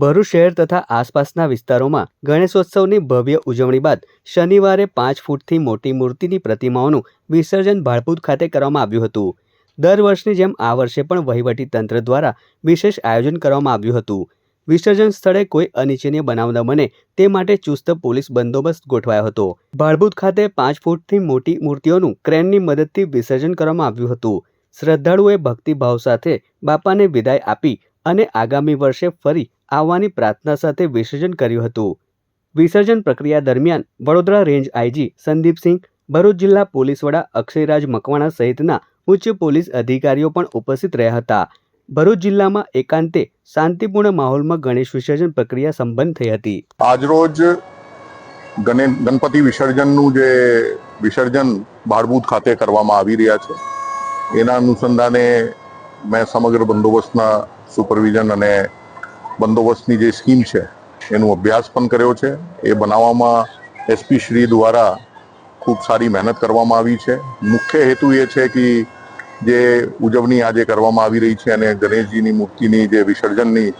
ભરૂચ શહેર તથા આસપાસના વિસ્તારોમાં ગણેશોત્સવની ભવ્ય ઉજવણી બાદ શનિવારે પાંચ ફૂટથી મોટી મૂર્તિની પ્રતિમાઓનું વિસર્જન ભાડભૂત ખાતે કરવામાં આવ્યું હતું. દર વર્ષની જેમ આ વર્ષે પણ વહીવટી તંત્ર દ્વારા વિશેષ આયોજન કરવામાં આવ્યું હતું. વિસર્જન સ્થળે કોઈ અનિચ્છનીય બનાવ ન બને તે માટે ચુસ્ત પોલીસ બંદોબસ્ત ગોઠવાયો હતો. ભાડભૂત ખાતે પાંચ ફૂટથી મોટી મૂર્તિઓનું ક્રેનની મદદથી વિસર્જન કરવામાં આવ્યું હતું. શ્રદ્ધાળુઓએ ભક્તિભાવ સાથે બાપાને વિદાય આપી અને આગામી વર્ષે ફરી આવવાની પ્રાર્થના સાથે વિસર્જન કર્યું હતું. વિસર્જન પ્રક્રિયા દરમિયાન વડોદરા રેન્જ આઈજી સંદીપસિંહ ભરૂચ જિલ્લા પોલીસ વડા અક્ષયરાજ મકવાણા સહિતના ઉચ્ચ પોલીસ અધિકારીઓ પણ ઉપસ્થિત રહ્યા હતા. ભરૂચ જિલ્લામાં એકાંતે શાંતિપૂર્ણ માહોલમાં ગણેશ વિસર્જન પ્રક્રિયા સંપન્ન થઈ હતી. આજરોજ ગણે, ગણપતિ વિસર્જનનું જે વિસર્જન ભાડભૂત ખાતે કરવામાં આવી રહ્યા છે, એના અનુસંધાને મેં સમગ્ર બંદોબસ્તના સુપરવિઝન અને બંદોબસ્તની જે સ્કીમ છે, એનો અભ્યાસ પણ કર્યો છે. એ બનાવવામાં એસપી શ્રી દ્વારા ખૂબ સારી મહેનત કરવામાં આવી છે. મુખ્ય હેતુ એ છે કે જે ઉજવણી આજે કરવામાં આવી રહી છે અને ગણેશજીની મૂર્તિની જે વિસર્જનની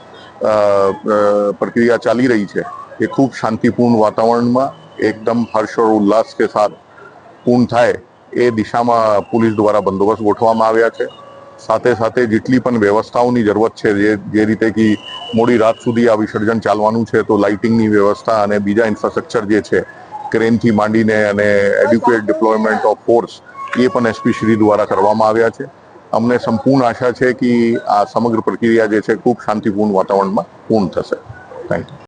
પ્રક્રિયા ચાલી રહી છે, એ ખૂબ શાંતિપૂર્ણ વાતાવરણમાં એકદમ હર્ષોર ઉલ્લાસ કે સાથ પૂર્ણ થાય એ દિશામાં પોલીસ દ્વારા બંદોબસ્ત ગોઠવવામાં આવ્યા છે. સાથે સાથે જેટલી પણ વ્યવસ્થાઓની જરૂરત છે, જે જે રીતે કે મોડી રાત સુધી આ વિસર્જન ચાલવાનું છે તો લાઇટિંગની વ્યવસ્થા અને બીજા ઇન્ફ્રાસ્ટ્રક્ચર જે છે ક્રેનથી માંડીને અને એડ્યુકેટ ડિપ્લોયમેન્ટ ઓફ ફોર્સ એ પણ એસપી શ્રી દ્વારા કરવામાં આવ્યા છે. અમને સંપૂર્ણ આશા છે કે આ સમગ્ર પ્રક્રિયા જે છે, ખૂબ શાંતિપૂર્ણ વાતાવરણમાં પૂર્ણ થશે. Thank you